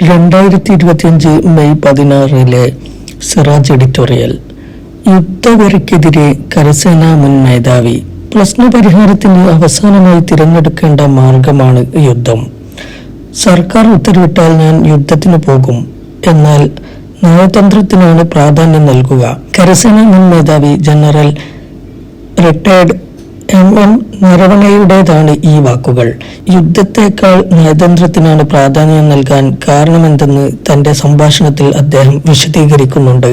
രണ്ടായിരത്തി ഇരുപത്തിയഞ്ച് മെയ് പതിനാറിലെ സിറാജ് എഡിറ്റോറിയൽ യുദ്ധവരയ്ക്കെതിരെ കരസേനാ മുൻ മേധാവി. പ്രശ്നപരിഹാരത്തിന് അവസാനമായി തിരഞ്ഞെടുക്കേണ്ട മാർഗമാണ് യുദ്ധം. സർക്കാർ ഉത്തരവിട്ടാൽ ഞാൻ യുദ്ധത്തിന് പോകും. എന്നാൽ നയതന്ത്രത്തിനാണ് പ്രാധാന്യം നൽകുക. കരസേനാ മുൻ മേധാവി ജനറൽ റിട്ടയർഡ് എം എം നരവണയുടേതാണ് ഈ വാക്കുകൾ. യുദ്ധത്തെക്കാൾ നയതന്ത്രത്തിനാണ് പ്രാധാന്യം നൽകാൻ കാരണമെന്തെന്ന് തന്റെ സംഭാഷണത്തിൽ അദ്ദേഹം വിശദീകരിക്കുന്നുണ്ട്.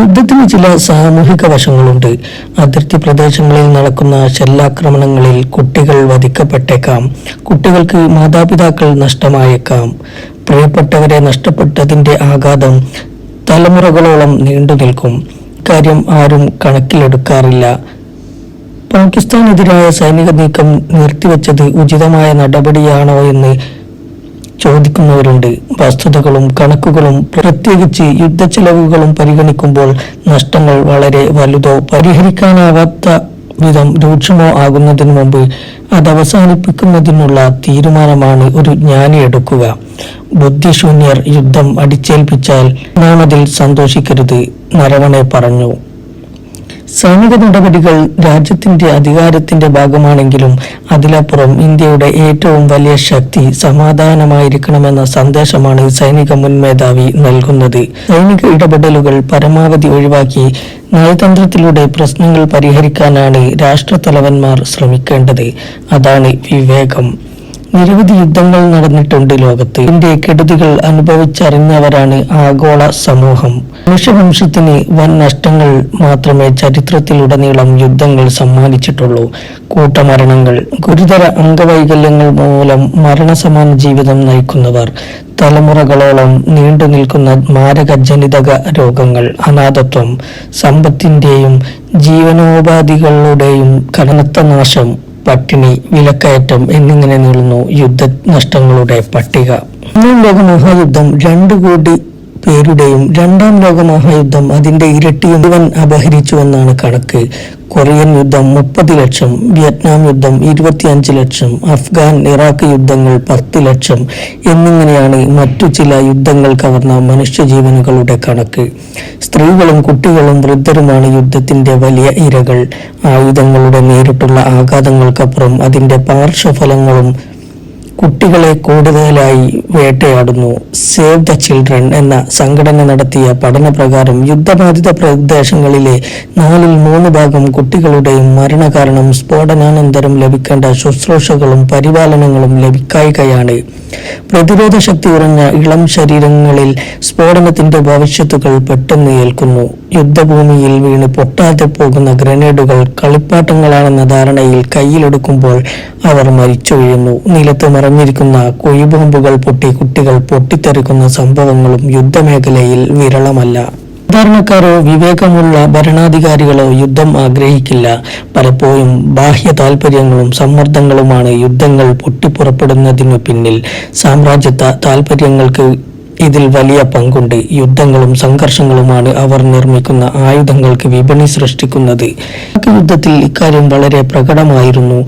യുദ്ധത്തിന് ചില സാമൂഹിക വശങ്ങളുണ്ട്. അതിർത്തി പ്രദേശങ്ങളിൽ നടക്കുന്ന ഷെല്ലാക്രമണങ്ങളിൽ കുട്ടികൾ വധിക്കപ്പെട്ടേക്കാം. കുട്ടികൾക്ക് മാതാപിതാക്കൾ നഷ്ടമായേക്കാം. പ്രിയപ്പെട്ടവരെ നഷ്ടപ്പെട്ടതിന്റെ ആഘാതം തലമുറകളോളം നീണ്ടു നിൽക്കും. കാര്യം ആരും കണക്കിലെടുക്കാറില്ല. പാകിസ്ഥാനെതിരായ സൈനിക നീക്കം നിർത്തിവെച്ചത് ഉചിതമായ നടപടിയാണോ എന്ന് ചോദിക്കുന്നവരുണ്ട്. വസ്തുതകളും കണക്കുകളും പ്രത്യേകിച്ച് യുദ്ധ യുദ്ധച്ചെലവുകളും പരിഗണിക്കുമ്പോൾ നഷ്ടങ്ങൾ വളരെ വലുതോ പരിഹരിക്കാനാവാത്ത വിധം രൂക്ഷമോ ആകുന്നതിന് മുമ്പ് അത് അവസാനിപ്പിക്കുന്നതിനുള്ള തീരുമാനമാണ് ഒരു ജ്ഞാനി എടുക്കുക ബുദ്ധിശൂന്യർ യുദ്ധം അടിച്ചേൽപ്പിച്ചാൽ നാം അതിൽ സന്തോഷിക്കരുത് നരവണെ പറഞ്ഞു. സൈനിക നടപടികൾ രാജ്യത്തിന്റെ അധികാരത്തിന്റെ ഭാഗമാണെങ്കിലും അതിലപ്പുറം ഇന്ത്യയുടെ ഏറ്റവും വലിയ ശക്തി സമാധാനമായിരിക്കണമെന്ന സന്ദേശമാണ് സൈനിക മുൻ മേധാവി നൽകുന്നത്. സൈനിക ഇടപെടലുകൾ പരമാവധി ഒഴിവാക്കി നയതന്ത്രത്തിലൂടെ പ്രശ്നങ്ങൾ പരിഹരിക്കാനാണ് രാഷ്ട്രത്തലവന്മാർ ശ്രമിക്കേണ്ടത്. അതാണ് വിവേകം. നിരവധി യുദ്ധങ്ങൾ നടന്നിട്ടുണ്ട് ലോകത്ത്. ഇതിന്റെ കെടുതികൾ അനുഭവിച്ചറിഞ്ഞവരാണ് ആഗോള സമൂഹം. മനുഷ്യവംശത്തിന് വൻ നഷ്ടങ്ങൾ മാത്രമേ ചരിത്രത്തിലുടനീളം യുദ്ധങ്ങൾ സമ്മാനിച്ചിട്ടുള്ളൂ. കൂട്ടമരണങ്ങൾ ഗുരുതര അംഗവൈകല്യങ്ങൾ മൂലം മരണസമാന ജീവിതം നയിക്കുന്നവർ തലമുറകളോളം നീണ്ടു നിൽക്കുന്ന മാരക ജനിതക രോഗങ്ങൾ അനാഥത്വം സമ്പത്തിന്റെയും ജീവനോപാധികളുടെയും കനത്ത നാശം പട്ടിണി വിലക്കയറ്റം എന്നിങ്ങനെ നീളുന്നു യുദ്ധ നഷ്ടങ്ങളുടെ പട്ടിക. ഒന്നാം ലോക മഹായുദ്ധം രണ്ടു കോടി പേരുടെയും രണ്ടാം ലോക മഹായുദ്ധം അതിന്റെ ഇരട്ടി ഇവൻ അപഹരിച്ചുവെന്നാണ് കണക്ക്. കൊറിയൻ യുദ്ധം മുപ്പത് ലക്ഷം വിയറ്റ്നാം യുദ്ധം ഇരുപത്തിയഞ്ച് ലക്ഷം അഫ്ഗാൻ ഇറാഖ് യുദ്ധങ്ങൾ പത്ത് ലക്ഷം എന്നിങ്ങനെയാണ് മറ്റു ചില യുദ്ധങ്ങൾ കവർന്ന മനുഷ്യജീവനുകളുടെ കണക്ക്. സ്ത്രീകളും കുട്ടികളും വൃദ്ധരുമാണ് യുദ്ധത്തിന്റെ വലിയ ഇരകൾ. ആയുധങ്ങളുടെ നേരിട്ടുള്ള ആഘാതങ്ങൾക്കപ്പുറം അതിന്റെ പാർശ്വഫലങ്ങളും കുട്ടികളെ കൂടുതലായി വേട്ടയാടുന്നു. സേവ് ദ ചിൽഡ്രൻ എന്ന സംഘടന നടത്തിയ പഠനപ്രകാരം യുദ്ധബാധിത പ്രദേശങ്ങളിലെ നാലിൽ മൂന്ന് ഭാഗം കുട്ടികളുടെയും മരണകാരണം സ്ഫോടനാനന്തരം ലഭിക്കേണ്ട ശുശ്രൂഷകളും പരിപാലനങ്ങളും ലഭിക്കായികയാണ്. പ്രതിരോധ ശക്തി കുറഞ്ഞ ഇളം ശരീരങ്ങളിൽ സ്ഫോടനത്തിന്റെ ഭവിഷ്യത്തുകൾ പെട്ടെന്ന് ഏൽക്കുന്നു. യുദ്ധഭൂമിയിൽ വീണ് പൊട്ടാതെ പോകുന്ന ഗ്രനേഡുകൾ കളിപ്പാട്ടങ്ങളാണെന്ന ധാരണയിൽ കയ്യിലെടുക്കുമ്പോൾ അവർ മരിച്ചു വീഴുന്നു നിലത്ത് മറഞ്ഞിരിക്കുന്ന കുഴിബോംബുകൾ പൊട്ടി കുട്ടികൾ പൊട്ടിത്തെറിക്കുന്ന സംഭവങ്ങളും യുദ്ധമേഖലയിൽ വിരളമല്ല. സാധാരണക്കാരോ വിവേകമുള്ള ഭരണാധികാരികളോ യുദ്ധം ആഗ്രഹിക്കില്ല. പലപ്പോഴും ബാഹ്യ താല്പര്യങ്ങളും സമ്മർദ്ദങ്ങളുമാണ് യുദ്ധങ്ങൾ പൊട്ടിപ്പുറപ്പെടുന്നതിനു പിന്നിൽ. സാമ്രാജ്യത്വ താൽപര്യങ്ങൾക്ക് ഇതിൽ വലിയ പങ്കുണ്ട്. യുദ്ധങ്ങളും സംഘർഷങ്ങളുമാണ് അവർ നിർമ്മിക്കുന്ന ആയുധങ്ങൾക്ക് വിപണി സൃഷ്ടിക്കുന്നത്. യുദ്ധത്തിൽ ഇക്കാര്യം വളരെ പ്രകടമായിരുന്നു.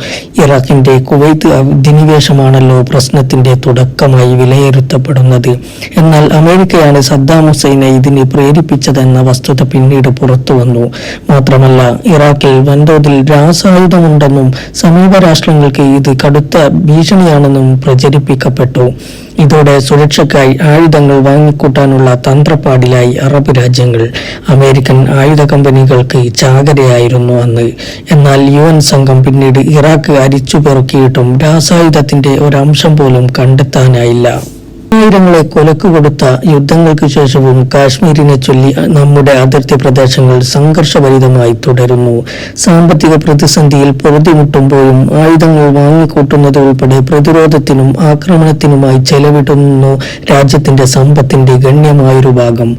ഇറാഖിന്റെ കുവൈത്ത് അധിനിവേശമാണല്ലോ പ്രശ്നത്തിന്റെ തുടക്കമായി വിലയിരുത്തപ്പെടുന്നത്. എന്നാൽ അമേരിക്കയാണ് സദ്ദാം ഹുസൈനെ ഇതിന് പ്രേരിപ്പിച്ചതെന്ന വസ്തുത പിന്നീട് പുറത്തു വന്നു. മാത്രമല്ല ഇറാഖിൽ വൻതോതിൽ രാസായുധമുണ്ടെന്നും സമീപ രാഷ്ട്രങ്ങൾക്ക് ഇത് കടുത്ത ഭീഷണിയാണെന്നും പ്രചരിപ്പിക്കപ്പെട്ടു. ഇതോടെ സുരക്ഷയ്ക്കായി ആയുധങ്ങൾ വാങ്ങിക്കൂട്ടാനുള്ള തന്ത്രപ്പാടിലായി അറബ് രാജ്യങ്ങൾ. അമേരിക്കൻ ആയുധ കമ്പനികൾക്ക് ചാകരയായിരുന്നു അന്ന്. എന്നാൽ യു എൻ സംഘം പിന്നീട് ഇറാഖ് അരിച്ചു പെറുക്കിയിട്ടും രാസായുധത്തിന്റെ ഒരംശം പോലും കണ്ടെത്താനായില്ല. ആയിരങ്ങളെ കൊലക്ക് കൊടുത്ത യുദ്ധങ്ങൾക്ക് ശേഷവും കാശ്മീരിനെ ചൊല്ലി നമ്മുടെ അതിർത്തി പ്രദേശങ്ങൾ സംഘർഷഭരിതമായി തുടരുന്നു. സാമ്പത്തിക പ്രതിസന്ധിയിൽ പൊറുതിമുട്ടുമ്പോഴും ആയുധങ്ങൾ വാങ്ങിക്കൂട്ടുന്നത് ഉൾപ്പെടെ പ്രതിരോധത്തിനും ആക്രമണത്തിനുമായി ചെലവിടുന്നു രാജ്യത്തിന്റെ സമ്പത്തിന്റെ ഗണ്യമായൊരു ഭാഗം.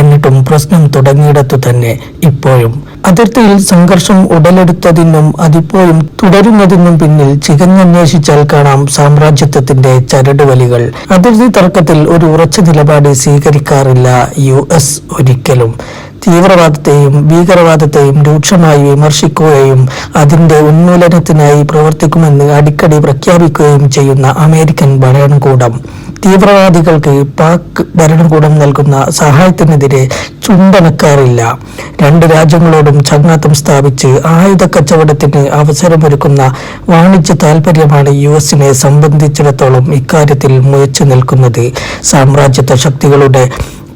എന്നിട്ടും പ്രശ്നം തുടങ്ങിയിടത്തു തന്നെ ഇപ്പോഴും അതിർത്തിയിൽ സംഘർഷം ഉടലെടുത്തതിനും അതിപ്പോഴും തുടരുന്നതിനും പിന്നിൽ ചികഞ്ഞന്വേഷിച്ചാൽ കാണാം സാമ്രാജ്യത്വത്തിന്റെ ചരടുവലികൾ. അതിർത്തി തർക്കത്തിൽ ഒരു ഉറച്ച നിലപാട് സ്വീകരിക്കാറില്ല യു എസ് ഒരിക്കലും. തീവ്രവാദത്തെയും ഭീകരവാദത്തെയും രൂക്ഷമായി വിമർശിക്കുകയും അതിന്റെ ഉന്മൂലനത്തിനായി പ്രവർത്തിക്കുമെന്ന് അടിക്കടി പ്രഖ്യാപിക്കുകയും ചെയ്യുന്ന അമേരിക്കൻ ഭരണകൂടം. തീവ്രവാദികൾക്ക് പാക് ഭരണകൂടം നൽകുന്ന സഹായത്തിനെതിരെ ചുണ്ടനക്കാറില്ല. രണ്ട് രാജ്യങ്ങളോടും ചങ്ങാത്തം സ്ഥാപിച്ച് ആയുധ കച്ചവടത്തിന് അവസരമൊരുക്കുന്ന വാണിജ്യ താൽപര്യമാണ് യു എസിനെ സംബന്ധിച്ചിടത്തോളം ഇക്കാര്യത്തിൽ മുയച്ചു നിൽക്കുന്നത്. സാമ്രാജ്യത്വ ശക്തികളുടെ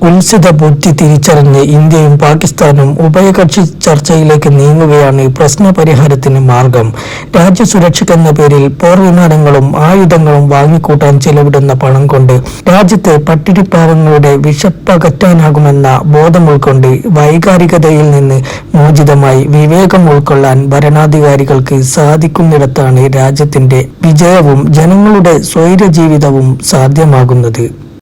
ഉത്സിത ബുദ്ധി തിരിച്ചറിഞ്ഞ് ഇന്ത്യയും പാകിസ്ഥാനും ഉഭയകക്ഷി ചർച്ചയിലേക്ക് നീങ്ങുകയാണ് പ്രശ്ന പരിഹാരത്തിന് മാർഗം. രാജ്യസുരക്ഷയ്ക്കെന്ന പേരിൽ പോർ വിമാനങ്ങളും ആയുധങ്ങളും വാങ്ങിക്കൂട്ടാൻ ചെലവിടുന്ന പണം കൊണ്ട് രാജ്യത്തെ പട്ടിണിപ്പാവങ്ങളുടെ വിശപ്പകറ്റാനാകുമെന്ന ബോധം ഉൾക്കൊണ്ട് വൈകാരികതയിൽ നിന്ന് മോചിതമായി വിവേകം ഉൾക്കൊള്ളാൻ ഭരണാധികാരികൾക്ക് സാധിക്കുന്നിടത്താണ് രാജ്യത്തിന്റെ വിജയവും ജനങ്ങളുടെ സ്വൈരജീവിതവും സാധ്യമാകുന്നത്.